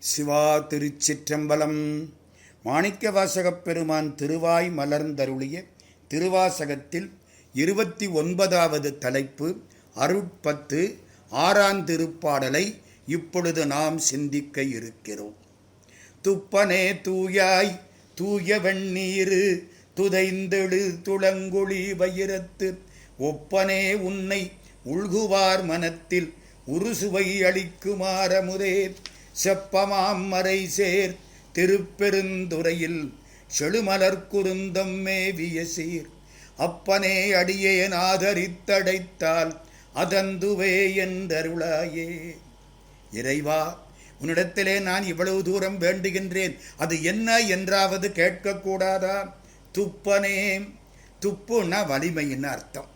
சிவா திருச்சிற்றம்பலம். மாணிக்கவாசகப் பெருமான் திருவாய் மலர்ந்தருளிய திருவாசகத்தில் இருபத்தி ஒன்பதாவது தலைப்பு அருட்பத்து ஆறாம் திருப்பாடலை இப்பொழுது நாம் சிந்திக்க இருக்கிறோம். துப்பனே தூயாய் தூய வெண்ணீரு துதைந்தெழு துளங்குழி வயிரத்து ஒப்பனே உன்னை உள்குவார் மனத்தில் உருசுவை அளிக்குமாறமுதே செப்பமாம் மறை சேர் திருப்பெருந்துறையில் செழுமலர் குருந்தம் மேவிய சீர். அப்பனே அடியேன் ஆதரித்தடைத்தால் அதந்துவே என்றருளாயே. இறைவா உன்னிடத்திலே நான் இவ்வளவு தூரம் வேண்டுகின்றேன். அது என்ன என்றாவது கேட்கக்கூடாதா? துப்பனே துப்புன்னா வலிமையின் அர்த்தம்.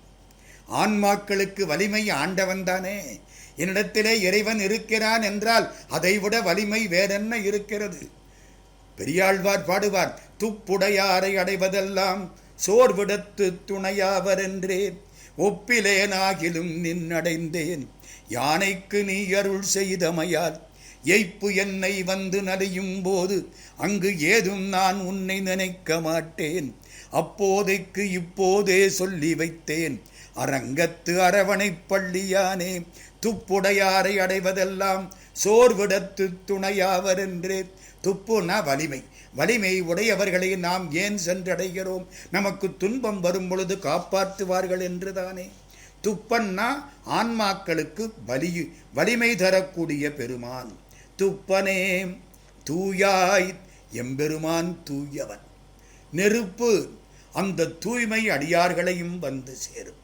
ஆன்மாக்களுக்கு வலிமை ஆண்டவன் தானே என்னிடத்திலே இறைவன் இருக்கிறான் என்றால் அதைவிட வலிமை வேறென்ன இருக்கிறது? பெரியாழ்வார் பாடுவார் துப்புடையாரை அடைவதெல்லாம் சோர்விடத்து துணையாவர் என்றேன் ஒப்பிலேனாகிலும் நின்னடைந்தேன் யானைக்கு நீ அருள் செய்தமையால் எய்ப்பு என்னை வந்து நலையும் போது அங்கு ஏதும் நான் உன்னை நினைக்க மாட்டேன். அப்போதைக்கு இப்போதே சொல்லி வைத்தேன். அரங்கத்து அரவணைப் பள்ளியானே துப்புடையாரை அடைவதெல்லாம் சோர்விடத்து துணையாவர் என்றே துப்புனா வலிமை. வலிமை உடையவர்களை நாம் ஏன் சென்றடைகிறோம்? நமக்கு துன்பம் வரும் பொழுது காப்பாற்றுவார்கள் என்றுதானே. துப்பன்னா ஆன்மாக்களுக்கு வலி வலிமை தரக்கூடிய பெருமான். துப்பனே தூயாய் எம்பெருமான் தூயவன். நெருப்பு அந்த தூய்மை அடியார்களையும் வந்து சேரும்.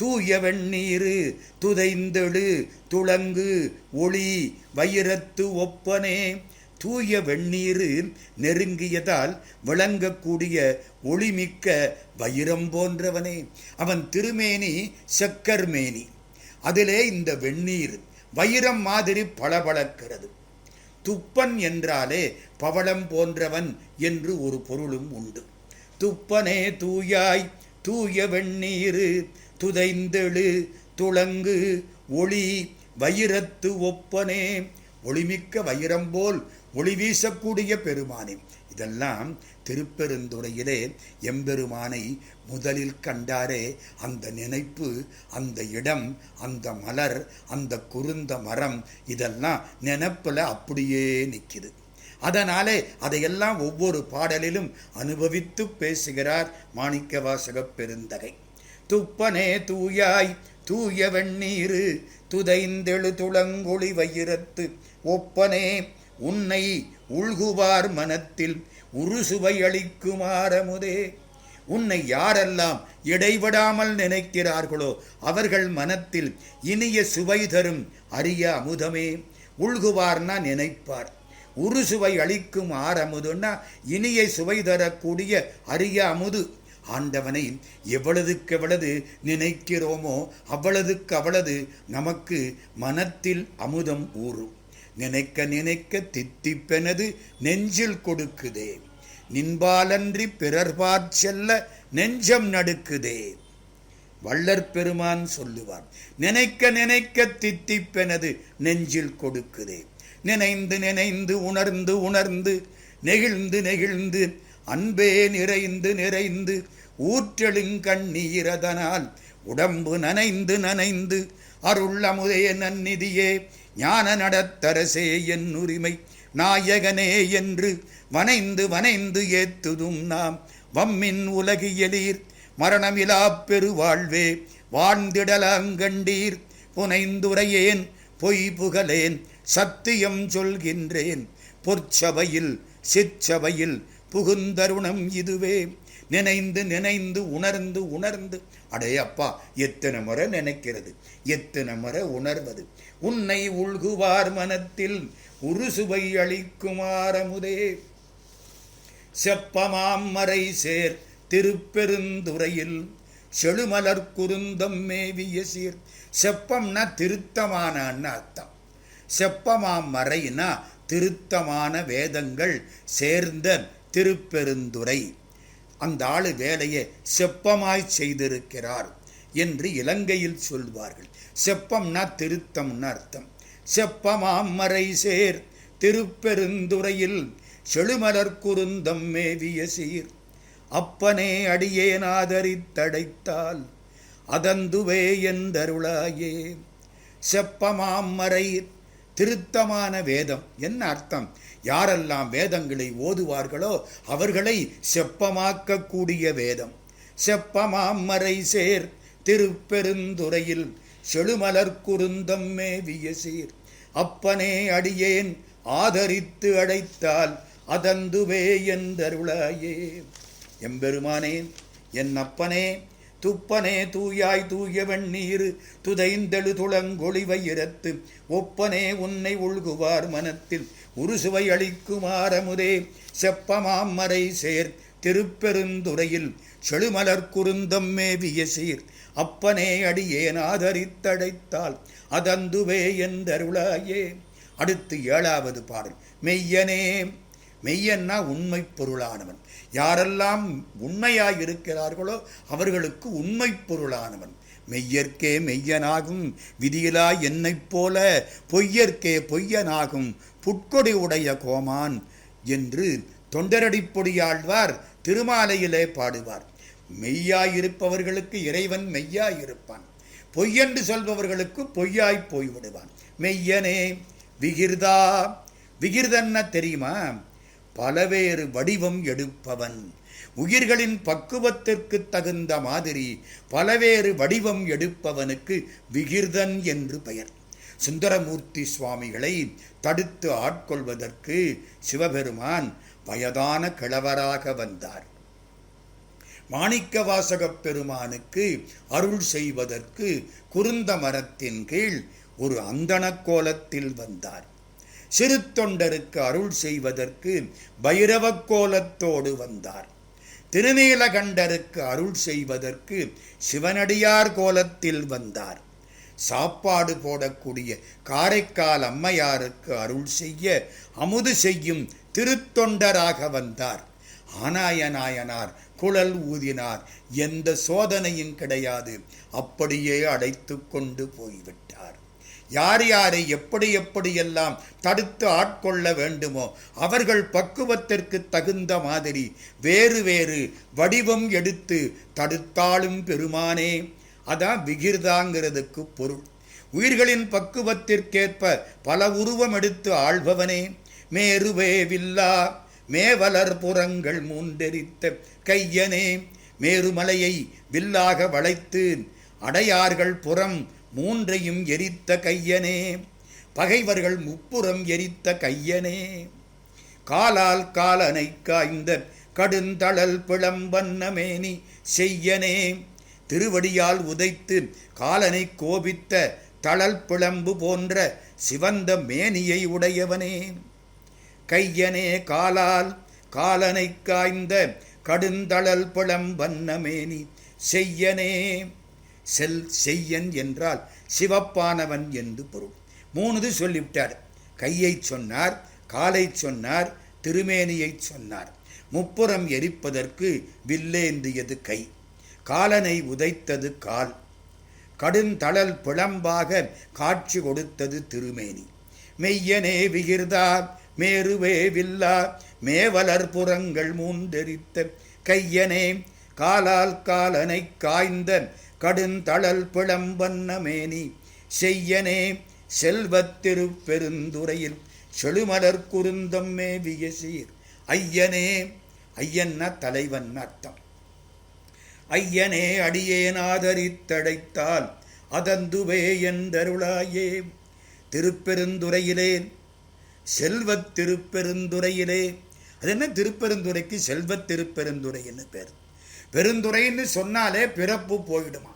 தூய வெண்ணீரு துதைந்தெழு துளங்கு ஒளி வைரத்து ஒப்பனே. தூய வெண்ணீரு நெருங்கியதால் விளங்கக்கூடிய ஒளிமிக்க வைரம் போன்றவனே. அவன் திருமேனி செக்கர்மேனி. அதிலே இந்த வெந்நீர் வைரம் மாதிரி பளபளக்கிறது. துப்பன் என்றாலே பவளம் போன்றவன் என்று ஒரு பொருளும் உண்டு. துப்பனே தூயாய் தூய வெண்ணீரு துதைந்தெழு துளங்கு ஒளி வைரத்து ஒப்பனே. ஒளிமிக்க வைரம் போல் ஒளி வீசக்கூடிய பெருமானே. இதெல்லாம் திருப்பெருந்துறையிலே எம்பெருமானை முதலில் கண்டாரே. அந்த நினைப்பு அந்த இடம் அந்த மலர் அந்த குறுந்த மரம் இதெல்லாம் நினப்பில் அப்படியே நிற்கிது அதனாலே அதையெல்லாம் ஒவ்வொரு பாடலிலும் அனுபவித்து பேசுகிறார் மாணிக்கவாசக பெருந்தகை. துப்பனே தூயாய் தூய வெண்ணீரு துதைந்தெழு துளங்குழி வைரத்து ஒப்பனே உன்னை உள்குவார் மனத்தில் உருசுவை அளிக்குமாறமுதே உன்னை யாரெல்லாம் இடைவிடாமல் நினைக்கிறார்களோ அவர்கள் மனத்தில் இனிய சுவை தரும் அரிய அமுதமே. உள்குவார்னா நினைப்பார். உருசுவை அளிக்கும் ஆரமுதுன்னா இனிய சுவை தரக்கூடிய அரிய அமுது. ஆண்டவனை எவ்வளவுக்கு எவ்வளவு நினைக்கிறோமோ அவ்வளவுக்கு அவ்வளவு நமக்கு மனத்தில் அமுதம் ஊறும். நினைக்க நினைக்க தித்திப்பெனது நெஞ்சில் கொடுக்குதே. நின்பாலன்றி பிறர்பாற் செல்ல நெஞ்சம் நடுக்குதே. வள்ளற் பெருமான் சொல்லுவார் நினைக்க நினைக்க தித்திப்பெனது நெஞ்சில் கொடுக்குதே. நினைந்து நினைந்து உணர்ந்து உணர்ந்து நெகிழ்ந்து நெகிழ்ந்து அன்பே நிறைந்து நிறைந்து ஊற்றெழுங்கண்ணீரதனால் உடம்பு நனைந்து நனைந்து அருள்ளமுதே நன்னிதியே ஞான நடத்தரசே என் உரிமை நாயகனே என்று வனைந்து வனைந்து ஏத்துதும் நாம். வம்மின் உலகியலீர் மரணமிலா பெருவாழ்வே வாழ்ந்திடலாங்கண்டீர் புனைந்துரையேன் பொய் புகழேன் சத்தியம் சொல்கின்றேன். பொற்சபையில் சிற்சபையில் புகுந்தருணம் இதுவே. நினைந்து நினைந்து உணர்ந்து உணர்ந்து. அடே அப்பா எத்தனை முறை நினைக்கிறது? எத்தனை முறை உணர்வது? உன்னை உள்குவார் மனத்தில் உருசுவை அளிக்குமாறமுதே செப்பமாம்மறை சேர் திருப்பெருந்துறையில் செழுமலர் குருந்தம் மேவிய சீர். செப்பம்னா திருத்தமானான்னு அர்த்தம். செப்பமாம் மறைனா திருத்தமான வேதங்கள் சேர்ந்த திருப்பெருந்துறை. அந்த ஆளு வேலையை செப்பமாய் செய்திருக்கிறார் என்று இலங்கையில் சொல்வார்கள். செப்பம்னா திருத்தம்னு அர்த்தம். செப்பமாம்மரை சேர் திருப்பெருந்துறையில் செழுமலர் குருந்தம் மேவிய சீர். அப்பனே அடியேன் ஆதரித்தடைத்தால் அதந்துவே எந்தருளாயே செப்பமாம்மரை திருத்தமான வேதம். என்ன அர்த்தம்? யாரெல்லாம் வேதங்களை ஓதுவார்களோ அவர்களை செப்பமாக்கக்கூடிய வேதம். செப்பமாமறை சேர் திருப்பெருந்துறையில் செழுமலர் குருந்தம் மேவிய சீர். அப்பனே அடியேன் ஆதரித்து அழைத்தால் அதந்துவே என்றருளாயே. எம்பெருமானே என் அப்பனே துப்பனே தூயாய் தூய வெண்ணீர் துதைந்தெழு துளங்கொழிவையிரத்து ஒப்பனே உன்னை உள்குவார் மனத்தில். உருசுவை அளிக்குமாரமுதே அளிக்குமாறமுதே மறை சேர். திருப்பெருந்துறையில் செழுமலர் குருந்தம் மேவிய சீர். அப்பனே அடியேன் ஆதரித்தடைத்தால் அதந்துவே என்றருளாயே. அடுத்து ஏழாவது பாடல். மெய்யனே மெய்யன்னா உண்மை பொருளானவன். யாரெல்லாம் உண்மையாயிருக்கிறார்களோ அவர்களுக்கு உண்மை பொருளானவன். மெய்யற்கே மெய்யனாகும். விதியிலா என்னைப் போல பொய்யற்கே பொய்யனாகும். புட்கொடி உடைய கோமான் என்று தொண்டரடிப்பொடியாழ்வார் திருமாலையிலே பாடுவார். மெய்யாயிருப்பவர்களுக்கு இறைவன் மெய்யாயிருப்பான். பொய்யென்று சொல்பவர்களுக்கு பொய்யாய் போய்விடுவான். மெய்யனே விகிர்தா விகிர்தன்ன தெரியுமா? பலவேறு வடிவம் எடுப்பவன். உயிர்களின் பக்குவத்திற்கு தகுந்த மாதிரி பலவேறு வடிவம் எடுப்பவனுக்கு விகிர்தன் என்று பெயர். சுந்தரமூர்த்தி சுவாமிகளை தடுத்து ஆட்கொள்வதற்கு சிவபெருமான் வயதான கிழவராக வந்தார். மாணிக்கவாசகப் பெருமானுக்கு அருள் செய்வதற்கு குருந்த மரத்தின் கீழ் ஒரு அந்தணக் கோலத்தில் வந்தார். சிறு தொண்டருக்கு அருள் செய்வதற்கு பைரவக் கோலத்தோடு வந்தார். திருநீலகண்டருக்கு அருள் செய்வதற்கு சிவனடியார் கோலத்தில் வந்தார். சாப்பாடு போடக்கூடிய காரைக்கால் அம்மையாருக்கு அருள் செய்ய அமுது செய்யும் திருத்தொண்டராக வந்தார். ஆனாயநாயனார் குழல் ஊதினார். எந்த சோதனையும் கிடையாது. அப்படியே அடைத்து கொண்டு போய்விட்டார். யார் யாரை எப்படி எப்படியெல்லாம் தடுத்து ஆட்கொள்ள வேண்டுமோ அவர்கள் பக்குவத்திற்கு தகுந்த மாதிரி வேறு வேறு வடிவம் எடுத்து தடுத்தாலும் பெருமானே அதான் விகிர்தாங்கிறதுக்கு பொருள். உயிர்களின் பக்குவத்திற்கேற்ப பல உருவம் எடுத்து ஆள்பவனே மேருவே வில்லா மேவலர் புறங்கள் மூன்றெரித்த கையனே மேருமலையை வில்லாக வளைத்து அடையார்கள் புறம் மூன்றையும் எரித்த கையனே பகைவர்கள் முப்புறம் எரித்த கையனே. காலால் காலனை காய்ந்த கடுந்தளல் பிளம்பன்னமேனி செய்யனே திருவடியால் உதைத்து காலனை கோபித்த தளல் பிளம்பு போன்ற சிவந்த மேனியை உடையவனே. கையனே காலால் காலனை காய்ந்த கடுந்தளல் பிளம்பன்னமேனி செய்யனே. செல் செய்யன் என்றால் சிவப்பானவன் என்று பொருள். மூணுது சொல்லிவிட்டார். கையை சொன்னார் காலை சொன்னார் திருமேனியை சொன்னார். முப்புறம் எரிப்பதற்கு வில்லேந்தியது கை. காலனை உதைத்தது கால். கடுந்தளல் பிளம்பாக காட்சி கொடுத்தது திருமேனி. மெய்யனே விகிர்தா மேருவே வில்லா மேவலர் புறங்கள் மூந்தெரித்த கையனே காலால் காலனை காய்ந்த கடுந்தளல் பிளம்பன்னமேனி செய்யனே செல்வத்திருப் பெருந்துறையில் செழுமலர் குருந்தம் மேவிய சீர். ஐயனே ஐயன்னா தலைவன் அர்த்தம். ஐயனே அடியேன் ஆதரித்தடைத்தால் அதந்துவே என்றருளாயே திருப்பெருந்துறையிலே செல்வத் திருப்பெருந்துறையிலே. அது என்ன திருப்பெருந்துறைக்கு? செல்வத் திருப்பெருந்துறைன்னு பேர். பெருந்துறைன்னு சொன்னாலே பிறப்பு போயிடுமா?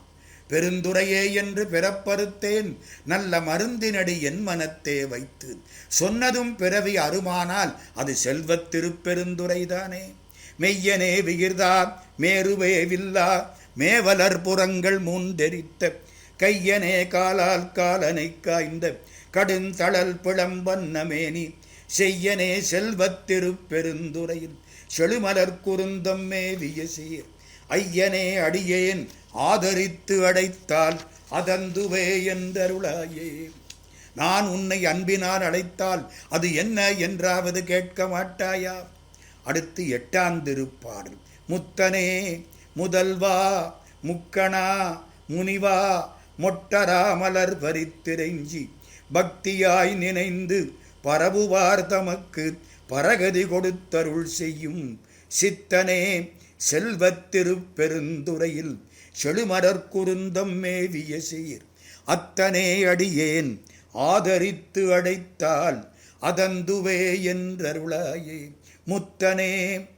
பெருந்துரையே என்று பிறப்பறுத்தேன். நல்ல மருந்தினடி என் மனத்தே வைத்து. சொன்னதும் பிறவி அருமானால் அது செல்வத் திருப்பெருந்துரைதானே மெய்யனே விகிர்தா மேருவே வில்லா மேவலர் புறங்கள் மூந்தெரித்த கையனே காலால் காலனை காய்ந்த கடுந்தளல் பிளம்பன்னமேனி செய்யனே செல்வத்திருப்பெருந்துரையில் செழுமலர் குருந்தம் மேவிய சீர். ஐயனே அடியேன் ஆதரித்து அடைத்தால் அதந்துவே என்றருளாயே. நான் உன்னை அன்பினால் அழைத்தால் அது என்ன என்றாவது கேட்க மாட்டாயா? அடுத்து எட்டாம் திருப்பாடல். முத்தனே முதல்வா முக்கணா முனிவா மொட்டரா மலர் பரித்திரைஞ்சி பக்தியாய் நினைந்து பரவுவார் தமக்கு பரகதி கொடுத்தருள் செய்யும். சித்தனே செல்வத்திருப்பெருந்துறையில் செழுமரற்குருந்தம் செழுமலர் குருந்தம் மேவிய சீர். அத்தனே அடியேன் ஆதரித்து அடைத்தால் அதந்துவே என்றருளாயே. முத்தனே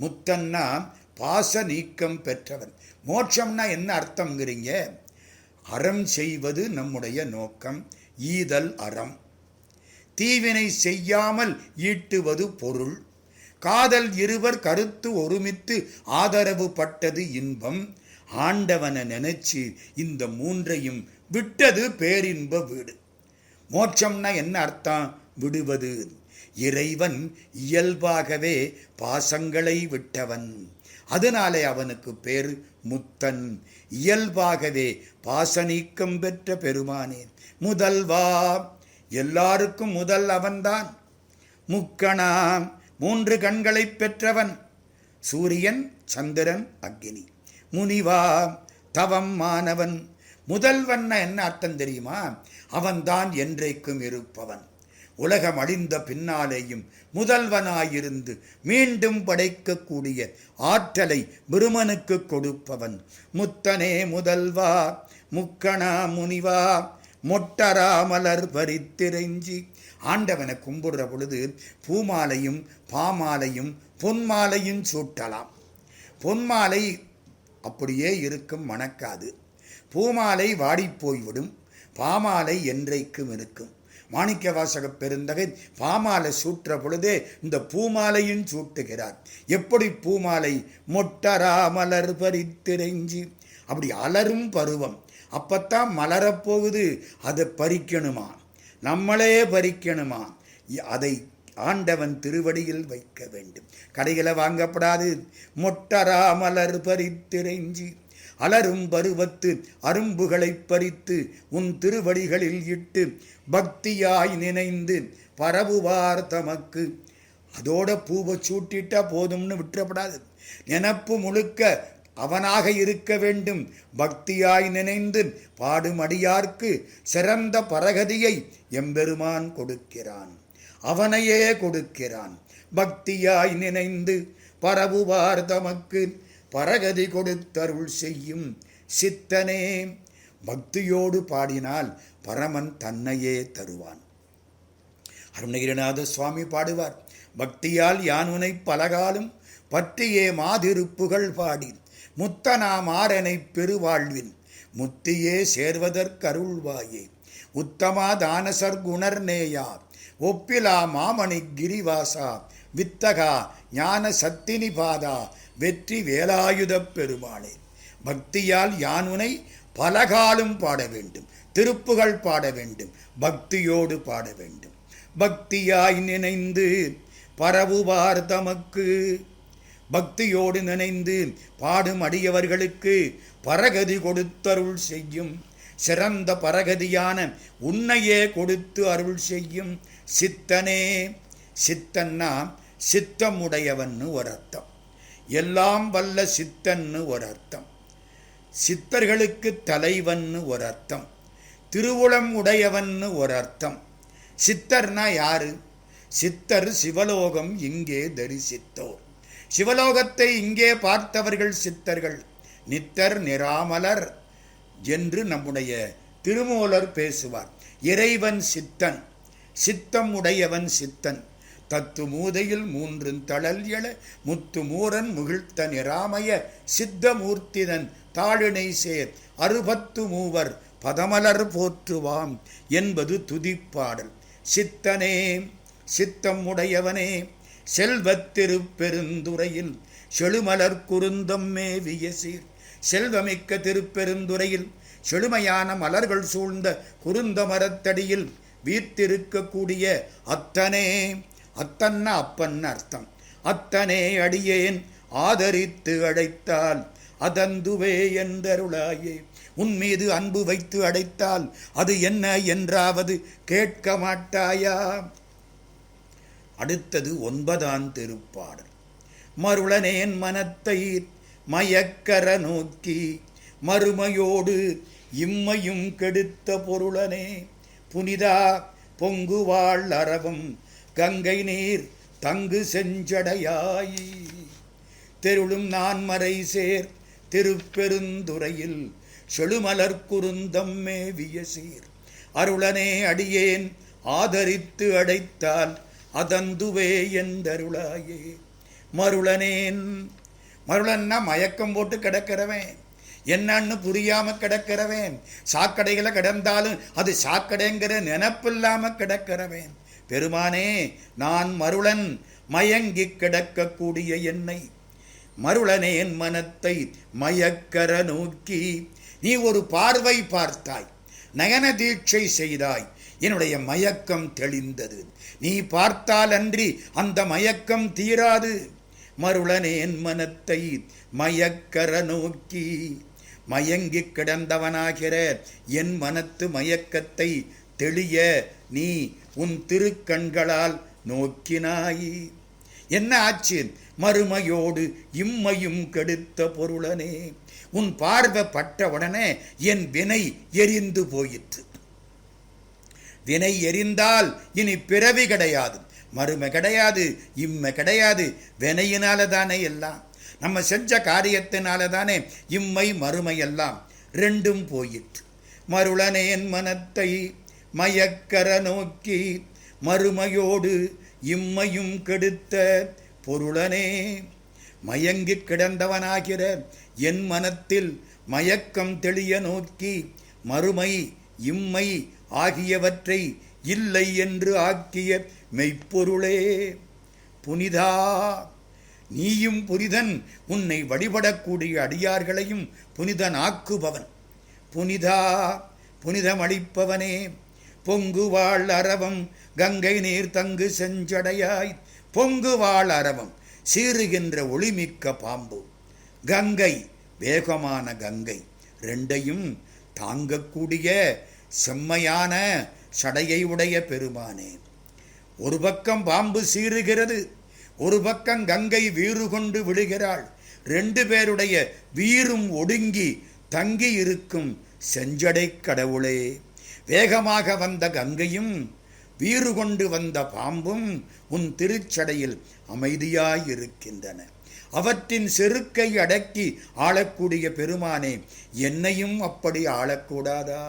முத்தன்னா பாச நீக்கம் பெற்றவன். மோட்சம்னா என்ன அர்த்தங்கிறீங்க அறம் செய்வது நம்முடைய நோக்கம் ஈதல் அறம். தீவினை செய்யாமல் ஈட்டுவது பொருள். காதல் இருவர் கருத்து ஒருமித்து ஆதரவு பட்டது இன்பம். ஆண்டவனை நினைச்சு இந்த மூன்றையும் விட்டது பேரின்ப வீடு. மோட்சம்னா என்ன அர்த்தம்? விடுவது. இறைவன் இயல்பாகவே பாசங்களை விட்டவன். அதனாலே அவனுக்கு பேர் முத்தன். இயல்பாகவே பாசநீக்கம் பெற்ற பெருமானே. முதல்வா எல்லாருக்கும் முதல் அவன்தான். முக்கணா மூன்று கண்களை பெற்றவன். சூரியன் சந்திரன் அக்னி. முனிவா தவம் மாணவன். முதல்வன் என்ன அர்த்தம் தெரியுமா? அவன்தான் என்றைக்கும் இருப்பவன். உலகம் அழிந்த பின்னாலேயும் முதல்வனாயிருந்து மீண்டும் படைக்கக்கூடிய ஆற்றலை பிரமனுக்கு கொடுப்பவன். முத்தனே முதல்வா முக்கணா முனிவா மொட்டரா மலர் பறித்திரைஞ்சி. ஆண்டவனை கும்பிடுற பொழுது பூமாலையும் பாமாலையும் பொன்மாலையும் சூட்டலாம். பொன்மாலை அப்படியே இருக்கும் மணக்காது. பூமாலை வாடிப்போய்விடும். பாமாலை என்றைக்கும் இருக்கும். மாணிக்க வாசக பெருந்தகை பாமாலை சூற்ற பொழுதே இந்த பூமாலையும் சூட்டுகிறார். எப்படி பூமாலை? மொட்டரா மலர் பறித்திரைஞ்சி. அப்படி அலரும் பருவம். அப்பத்தான் மலரப்போகுது அதை பறிக்கணுமா? நம்மளே பறிக்கணுமா? அதை ஆண்டவன் திருவடியில் வைக்க வேண்டும். கடைகளை வாங்கப்படாது. மொட்டரா மலர் பறித்திரைஞ்சி. அலரும் பருவத்து அரும்புகளை பறித்து உன் திருவடிகளில் இட்டு பக்தியாய் நினைந்து பரவுவார் தமக்கு. அதோட பூவை சூட்டிட்டா போதும்னு விட்டுறப்படாது. நினப்பு முழுக்க அவனாக இருக்க வேண்டும். பக்தியாய் நினைந்து பாடுமடியார்க்கு சிறந்த பரகதியை எம்பெருமான் கொடுக்கிறான். அவனையே கொடுக்கிறான். பக்தியாய் நினைந்து பரவுவார் தமக்கு. பரகதி கொடுத்தருள் செய்யும் சித்தனே. பக்தியோடு பாடினால் பரமன் தன்னையே தருவான். அருணகிரிநாத சுவாமி பாடுவார் பக்தியால் யானுனை பலகாலும் பற்றியே மாதிருப்புகள் பாடி முத்தனா மாறனை பெருவாழ்வின் முத்தியே சேர்வதற்கருள்வாயே. உத்தமா தானசர் குணர்நேயா ஒப்பிலா மாமணி கிரிவாசா வித்தகா ஞான சத்தினி பாதா வெற்றி வேலாயுதப் பெருமாளே. பக்தியால் யானுனை பலகாலும் பாட வேண்டும் திருப்புகள் பாட வேண்டும் பக்தியோடு பாட வேண்டும். பக்தியாய் நினைந்து பரவுவார் தமக்கு. பக்தியோடு நினைந்து பாடும் அடியவர்களுக்கு பரகதி கொடுத்தருள் செய்யும். சிறந்த பரகதியான உன்னையே கொடுத்து அருள் செய்யும். சித்தனே சித்தன்னா சித்தமுடையவன்னு ஒரு அர்த்தம். எல்லாம் வல்ல சித்தன்னு ஒரு அர்த்தம் சித்தர்களுக்கு தலைவன்னு ஒரு அர்த்தம் திருவுளம் உடையவன்னு ஒரு அர்த்தம் சித்தர்னா யாரு? சித்தர் சிவலோகம் இங்கே தரிசித்தோர். சிவலோகத்தை இங்கே பார்த்தவர்கள் சித்தர்கள். நித்தர் நிராமலர் என்று நம்முடைய திருமூலர் பேசுவார். இறைவன் சித்தன் சித்தம் உடையவன் சித்தன். தத்து மூதையில் மூன்றும் தளல் எழ முத்து மூரன் முகிழ்த்த நிராமய சித்தமூர்த்திதன் தாழினை சேர் அறுபத்து மூவர் பதமலர் போற்றுவாம் என்பது துதிப்பாடல். சித்தனே சித்தம் உடையவனே செல்வத்திருப்பெருந்துறையில் செழுமலர் குருந்தம் மேவிய சீர். செல்வமிக்க திருப்பெருந்துறையில் செழுமையான மலர்கள் சூழ்ந்த குருந்த மரத்தடியில் வீத்திருக்கக்கூடிய அத்தனே அத்தன்ன அப்பன் அர்த்தம். அத்தனே அடியேன் ஆதரித்து அழைத்தால் அதந்துவே என்றருளாயே. உன் மீது அன்பு வைத்து அடைத்தால் அது என்ன என்றாவது கேட்க மாட்டாயா? அடுத்தது ஒன்பதாம் திருப்பாடல். மருளனேன் மனத்தை மயக்கர நோக்கி மறுமையோடு இம்மையும் கெடுத்த பொருளனே. புனிதா பொங்குவாள் அரவம் கங்கை நீர் தங்கு செஞ்சடையாயி. தெருளும் நான்மறை சேர் திருப்பெருந்துறையில் செழுமலர் குருந்தம் மேவிய சீர். அருளனே அடியேன் ஆதரித்து அடைத்தால் அதந்துவே எந்தருளாயே மருளனேன் மருளன்னா மயக்கம் போட்டு கிடக்கிறவன். என்னன்னு புரியாம கிடக்கிறவன். சாக்கடைகளை கிடந்தாலும் அது சாக்கடைங்கிற நினப்பில்லாம கிடக்கிறவன். பெருமானே நான் மருளன் மயங்கி கிடக்கக்கூடிய என்னை. மருளனேன் மனத்தை மயக்கர நோக்கி நீ ஒரு பார்வை பார்த்தாய் நயன தீட்சை செய்தாய் என்னுடைய மயக்கம் தெளிந்தது. நீ பார்த்தால் அன்றி அந்த மயக்கம் தீராது. மருளனேன் மனத்தை மயக்கர நோக்கி மயங்கி கிடந்தவனாகிற என் மனத்து மயக்கத்தை தெளிய நீ உன் திருக்கண்களால் நோக்கினாயி. என்ன ஆச்சு? மறுமையோடு இம்மையும் கெடுத்த பொருளனே. உன் பார்வை பட்டவுடனே உடனே என் வினை எரிந்து போயிற்று. வினை எரிந்தால் இனி பிறவி கிடையாது. மறுமை கிடையாது இம்மை கிடையாது. வினையினால தானே எல்லாம். நம்ம செஞ்ச காரியத்தினால தானே இம்மை மறுமை எல்லாம் ரெண்டும் போயிற்று. மருளனேன் மனத்தை மயக்கர நோக்கி மறுமையோடு இம்மையும் கெடுத்த பொருளனே. மயங்கி கிடந்தவனாகிற என் மனத்தில் மயக்கம் தெளிய நோக்கி மறுமை இம்மை ஆகியவற்றை இல்லை என்று ஆக்கிய மெய்ப்பொருளே. புனிதா நீயும் புனிதன் உன்னை வழிபடக்கூடிய அடியார்களையும் புனிதனாக்குபவன். புனிதா புனிதமளிப்பவனே. பொங்குவாள் அரவம் கங்கை நீர் தங்கு செஞ்சடையாய். பொங்குவாள் அரவம் சீறுகின்ற ஒளிமிக்க பாம்பு. கங்கை வேகமான கங்கை ரெண்டையும் தாங்கக்கூடிய செம்மையான சடையை உடைய பெருமானே. ஒரு பக்கம் பாம்பு சீறுகிறது ஒரு பக்கம் கங்கை வீறு கொண்டு விடுகிறாள் ரெண்டு பேருடைய வீரும் ஒடுங்கி தங்கி இருக்கும் செஞ்சடை கடவுளே. வேகமாக வந்த கங்கையும் வீறு கொண்டு வந்த பாம்பும் உன் திருச்சடையில் அமைதியாயிருக்கின்றன. அவற்றின் செருக்கை அடக்கி ஆளக்கூடிய பெருமானே என்னையும் அப்படி ஆளக்கூடாதா?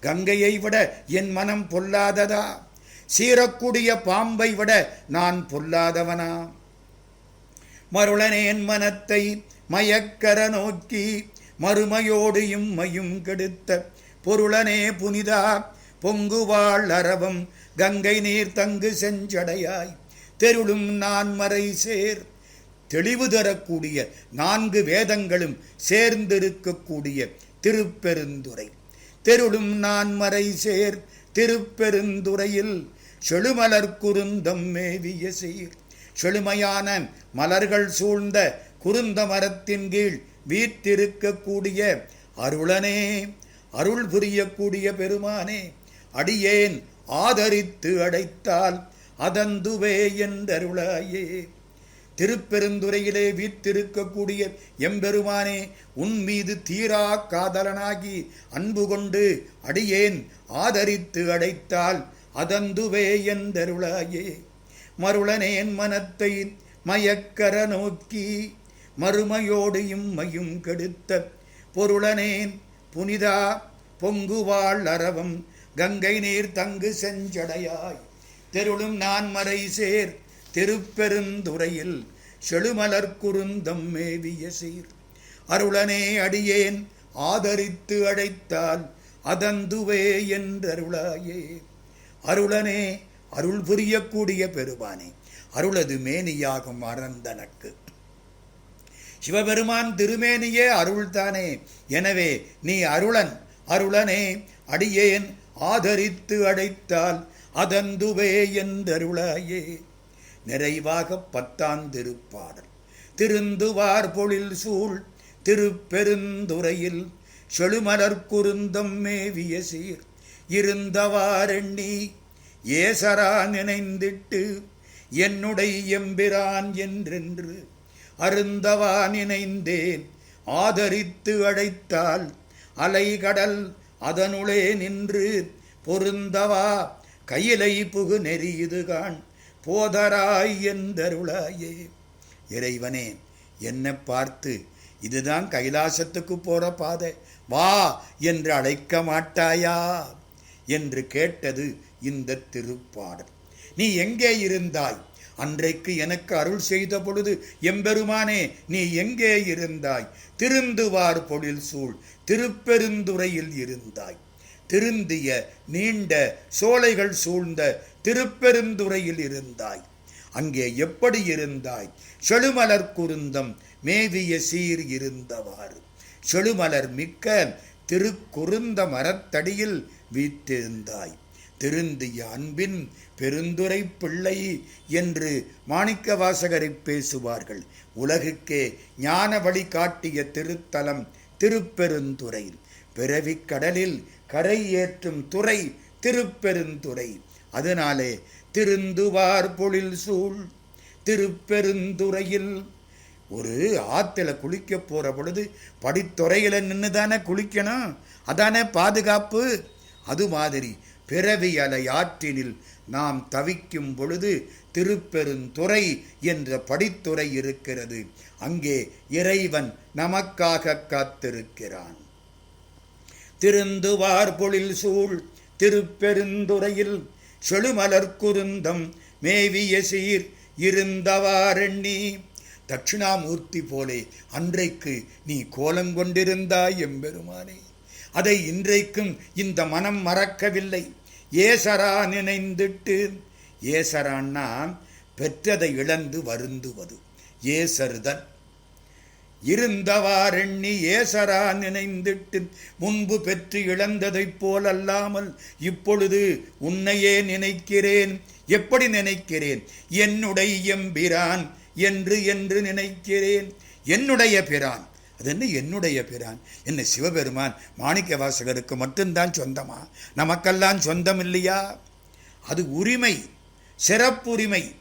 கங்கையை விட என் மனம் பொல்லாததா? சீரக்கூடிய பாம்பை விட நான் பொல்லாதவனா? மருளனேன் மனத்தை மயக்கர நோக்கி மறுமையோடு இம்மையும் கெடுத்த பொருளனே புனிதா பொங்குவாள் அரவம் கங்கை நீர் தங்கு செஞ்சடையாய். தெருளும் நான் மறை சேர். தெளிவு தரக்கூடிய நான்கு வேதங்களும் சேர்ந்திருக்கக்கூடிய திருப்பெருந்துறை. தெருளும் நான் மறை சேர் திருப்பெருந்துறையில் செழுமலர் குருந்தம் மேவிய சீர். செழுமையான மலர்கள் சூழ்ந்த குருந்த மரத்தின் கீழ் வீற்றிருக்கக்கூடிய அருளனே அருள் புரியக்கூடிய பெருமானே அடியேன் ஆதரித்து அடைத்தால் அதந்துவே என்றருளாயே. திருப்பெருந்துறையிலே வீற்றிருக்கக்கூடிய எம்பெருமானே உன் மீது தீரா காதலனாகி அன்பு கொண்டு அடியேன் ஆதரித்து அடைத்தால் அதந்துவே என்றருளாயே. மருளனேன் மனத்தை மயக்கர நோக்கி மறுமையோடு இம்மையும் கெடுத்த பொருளனேன் புனிதா பொங்குவாள் அரவம் கங்கை நீர் தங்கு செஞ்சடையாய். தெருளும் நான் மறை சேர். திருப்பெருந்துறையில் செழுமலர் குருந்தம் மேவிய சீர். அருளனே அடியேன் ஆதரித்து அழைத்தால் அதந்துவே என்றருளாயே. அருளனே அருள் புரியக்கூடிய பெருமானே அருளது மேனியாகும் அறந்தனக்கு. சிவபெருமான் திருமேனியே அருள்தானே. எனவே நீ அருளன் அருளனே அடியேன் ஆதரித்து அடைத்தால் அதந்துவே என்றருளாயே. நிறைவாக பத்தாம் திருப்பாடல் திருந்துவார் பொழில் சூழ் திருப்பெருந்துறையில் செழுமலர் குருந்தம் மேவிய சீர். இருந்தவாரெண்ணி ஏசரா நினைந்திட்டு என்னுடைய எம்பிரான் என்றென்று அருந்தவா நினைந்தேன். ஆதரித்து அழைத்தால் அலைகடல் அதனுளே நின்று பொருந்தவா கையிலை புகு நெறியுதுகான் போதராய் எந்தருளாயே இறைவனே என்னை பார்த்து இதுதான் கைலாசத்துக்கு போற பாதை. வா என்று அழைக்க மாட்டாயா என்று கேட்டது இந்த திருப்பாடல். நீ எங்கே இருந்தாய்? அன்றைக்கு எனக்கு அருள் செய்த பொழுது எம்பெருமானே நீ எங்கே இருந்தாய்? திருந்துவார் பொழில் சூழ் திருப்பெருந்துறையில் இருந்தாய். திருந்திய நீண்ட சோலைகள் சூழ்ந்த திருப்பெருந்துறையில் இருந்தாய். அங்கே எப்படி இருந்தாய்? செழுமலர் குருந்தம் மேவிய சீர் இருந்தவாறு. செழுமலர் மிக்க திருக்குறுந்த மரத்தடியில் வீத்திருந்தாய் திருந்திய அன்பின் பெருந்துரை பிள்ளை என்று மாணிக்க வாசகரை பேசுவார்கள். உலகுக்கே ஞான வழி காட்டிய திருத்தலம் திருப்பெருந்துறை. பிறவிக் கடலில் கரை ஏற்றும் துறை திருப்பெருந்துறை. அதனாலே திருந்துவார் பொழில் சூழ் திருப்பெருந்துறையில். ஒரு ஆத்துல குளிக்க போற பொழுது படித்துறையில நின்று தானே குளிக்கணும்? அதானே பாதுகாப்பு? அது மாதிரி பிறவி அலையாற்றினில் நாம் தவிக்கும் பொழுது திருப்பெருந்துறை என்ற படித்துறை இருக்கிறது. அங்கே இறைவன் நமக்காக காத்திருக்கிறான். திருந்துவார் பொழில் சூழ் திருப்பெருந்துறையில் செழுமலர் குருந்தம் மேவிய சீர் இருந்தவாரெண்ணி. தட்சிணாமூர்த்தி போலே அன்றைக்கு நீ கோலம் கொண்டிருந்தாய் எம்பெருமானே. அதை இன்றைக்கும் இந்த மனம் மறக்கவில்லை. ஏசரா நினைந்துட்டு ஏசரான்னா பெற்றதை இழந்து வருந்துவது. ஏசருதல் இருந்தவாறெண்ணி ஏசரா நினைந்திட்டு முன்பு பெற்று இழந்ததைப் போலல்லாமல் இப்பொழுது உன்னையே நினைக்கிறேன். எப்படி நினைக்கிறேன்? என்னுடைய எம்பிரான் என்று என்று நினைக்கிறேன். என்னுடைய பிரான் அது என்ன என்னுடைய பிரான்? என்ன சிவபெருமான்? மாணிக்க வாசகருக்கு மட்டும்தான் சொந்தமா? நமக்கெல்லாம் சொந்தம் இல்லையா அது உரிமை சிறப்புரிமை.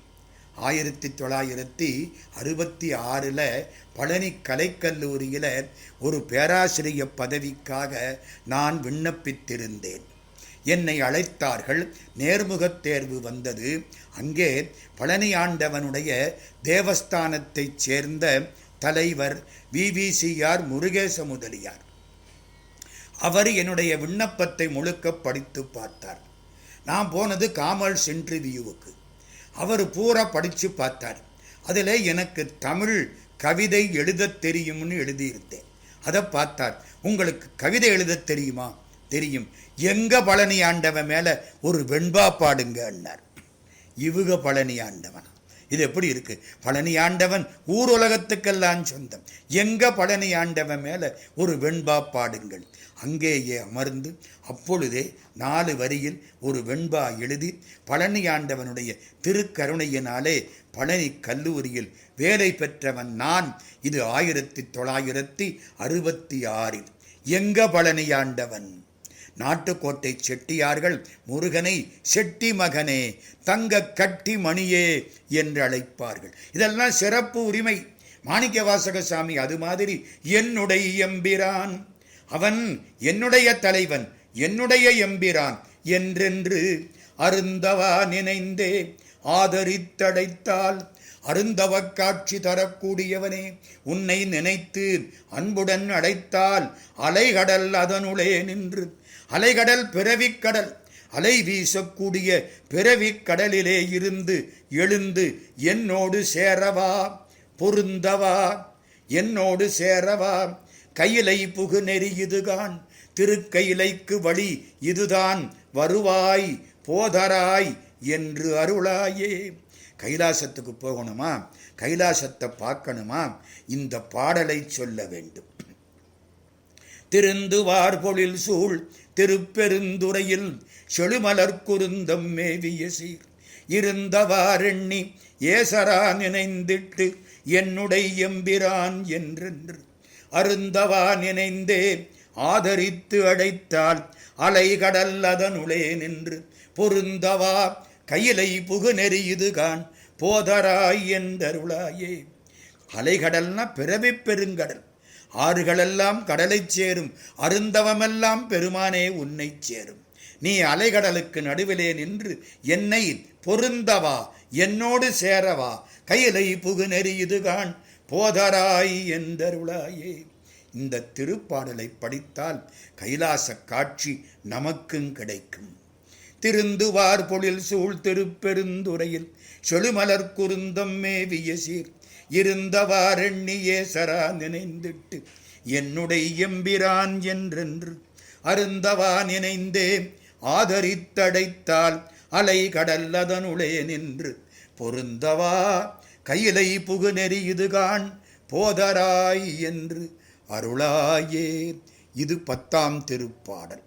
ஆயிரத்தி தொள்ளாயிரத்தி அறுபத்தி ஆறில் பழனி கலைக்கல்லூரியில் ஒரு பேராசிரிய பதவிக்காக நான் விண்ணப்பித்திருந்தேன். என்னை அழைத்தார்கள். நேர்முகத் தேர்வு வந்தது. அங்கே பழனி ஆண்டவனுடைய தேவஸ்தானத்தைச் சேர்ந்த தலைவர் விவிசிஆர் முருகேச முதலியார் அவர் என்னுடைய விண்ணப்பத்தை முழுக்க படித்து பார்த்தார். நான் போனது காமல் சென்று வியூவுக்கு அவர் பூரா படித்து பார்த்தார். அதில் எனக்கு தமிழ் கவிதை எழுத தெரியும்னு எழுதியிருந்தேன். அதை பார்த்தார் உங்களுக்கு கவிதை எழுத தெரியுமா? தெரியும். எங்க பழனி ஆண்டவன் மேல ஒரு வெண்பா பாடுங்க அண்ணார் இவுக பழனி ஆண்டவன்? இது எப்படி இருக்கு? பழனி ஆண்டவன் ஊர் உலகத்துக்கெல்லாம் சொந்தம். எங்க பழனி ஆண்டவன் மேல ஒரு வெண்பா பாடுங்கள். அங்கேயே அமர்ந்து அப்பொழுதே நாலு வரியில் ஒரு வெண்பா எழுதி பழனி ஆண்டவனுடைய திருக்கருணையினாலே பழனி கல்லூரியில் வேலை பெற்றவன் நான். இது ஆயிரத்தி தொள்ளாயிரத்தி அறுபத்தி ஆறில். எங்க பழனி ஆண்டவன் நாட்டுக்கோட்டை செட்டியார்கள் முருகனை செட்டி மகனே தங்க கட்டி மணியே என்று அழைப்பார்கள். இதெல்லாம் சிறப்பு உரிமை. மாணிக்க வாசகசாமி அது மாதிரி என்னுடைய எம்பிரான். அவன் என்னுடைய தலைவன் என்னுடைய எம்பிரான் என்றென்று அருந்தவா நினைந்தே ஆதரித்தடைத்தால் அருந்தவ காட்சி தரக்கூடியவனே உன்னை நினைத்து அன்புடன் அடைத்தால் அலைகடல் அதனுளே நின்று அலைகடல் பிறவிக்கடல். அலை வீசக்கூடிய பிறவிக் கடலிலே இருந்து எழுந்து என்னோடு சேரவா பொருந்தவா என்னோடு சேரவா. கையிலை புகு நெறி இதுகான் திருக்கையிலைக்கு வழி இதுதான். வருவாய் போதராய் என்று அருளாயே. கைலாசத்துக்கு போகணுமா? கைலாசத்தை பார்க்கணுமா? இந்த பாடலை சொல்ல வேண்டும். திருந்துவார் பொழில் சூழ் திருப்பெருந்துறையில் செழுமலர் குருந்தம் மேவிய சீர். இருந்தவாறெண்ணி ஏசரா நினைந்திட்டு என்னுடைய எம்பிரான் என்றென்று. அருந்தவா நினைந்தே ஆதரித்து அடைத்தால் அலைகடல் அதனுளே நின்று. பொருந்தவா கையிலை புகு நெறியுது கான் போதராய் என்றருளாயே. அலைகடல்னா பிறவி பெருங்கடல். ஆறுகளெல்லாம் கடலைச் சேரும். அருந்தவமெல்லாம் பெருமானே உன்னைச் சேரும். நீ அலைகடலுக்கு நடுவிலே நின்று என்னை பொருந்தவா? என்னோடு சேரவா? கையிலை புகு நெறியுதுகான் போதராய் என்றருளாயே இந்த திருப்பாடலை படித்தால் கைலாச காட்சி நமக்கும் கிடைக்கும். திருந்துவார் பொழில் சூழ் திருப்பெருந்துறையில் செழுமலர் குருந்தம் மேவிய சீர். இருந்தவாறெண்ணியே சரா நினைந்திட்டு என்னுடைய எம்பிரான் என்றென்று அருந்தவா நினைந்தே ஆதரித்தடைத்தால் அலை கடல் அதனுளே நின்று பொருந்தவா கையிலை புகு நெறியுதுகான் போதராய் என்று அருளாயே இது பத்தாம் திருப்பாடல்.